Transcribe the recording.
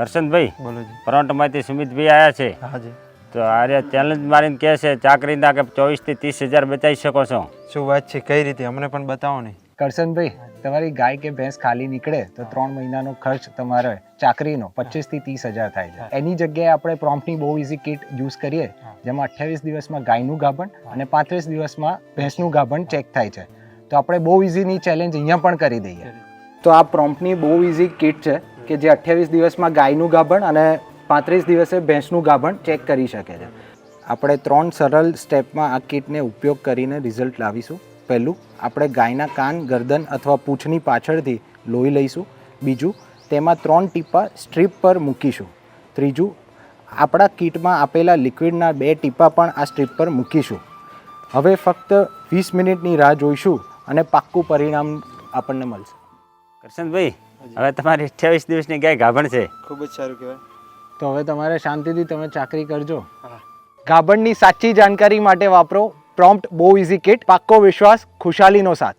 કરશનભાઈ બોલો જી. ફ્રન્ટમાંથી સુમિતભાઈ આવ્યા છે. હાજી તો આરે ચેલેન્જ મારીને કહે છે ચાકરીના કે ચોવીસથી ત્રીસ હજાર બચાવી શકો છો. શું વાત છે? કઈ રીતે? અમને પણ બતાવો ને. કરશનભાઈ તમારી ગાય કે ભેંસ ખાલી નીકળે તો ત્રણ મહિનાનો ખર્ચ તમારે ચાકરીનો પચીસથી ત્રીસ હજાર થાય છે. એની જગ્યાએ આપણે પ્રોમ્પ્ટની બહુ ઇઝી કિટ યુઝ કરીએ જેમાં અઠ્યાવીસ દિવસમાં ગાયનું ગાભણ અને પાંત્રીસ દિવસમાં ભેંસનું ગાભણ ચેક થાય છે. તો આપણે બહુ ઇઝીની ચેલેન્જ અહીંયા પણ કરી દઈએ. તો આ પ્રોમ્પ્ટની બહુ ઇઝી કિટ છે. કે જે અઠ્યાવીસ દિવસમાં ગાયનું ગાભણ અને પાંત્રીસ દિવસે ભેંસનું ગાભણ ચેક કરી શકે છે. આપણે ત્રણ સરળ સ્ટેપમાં આ કીટને ઉપયોગ કરીને રિઝલ્ટ લાવીશું. પહેલું, આપણે ગાયના કાન, ગરદન અથવા પૂંછની પાછળથી લોહી લઈશું. બીજું, તેમાં ત્રણ ટીપા સ્ટ્રીપ પર મૂકીશું. ત્રીજું, આપણા કીટમાં આપેલા લિક્વિડના બે ટીપા પણ આ સ્ટ્રીપ પર મૂકીશું. હવે ફક્ત વીસ મિનિટની રાહ જોઈશું અને પાક્કું પરિણામ આપણને મળશે. કરશનભાઈ હવે તમારી અઠ્યાવીસ દિવસની ક્યાંય ગાભણ છે? ખૂબ જ સારું કહેવાય. તો હવે તમારે શાંતિથી તમે ચાકરી કરજો. ગાભણની સાચી જાણકારી માટે વાપરો. પ્રોમ્પ્ટ બહુ ઇઝી કિટ પાક્કો વિશ્વાસ ખુશાલીનો સાથ.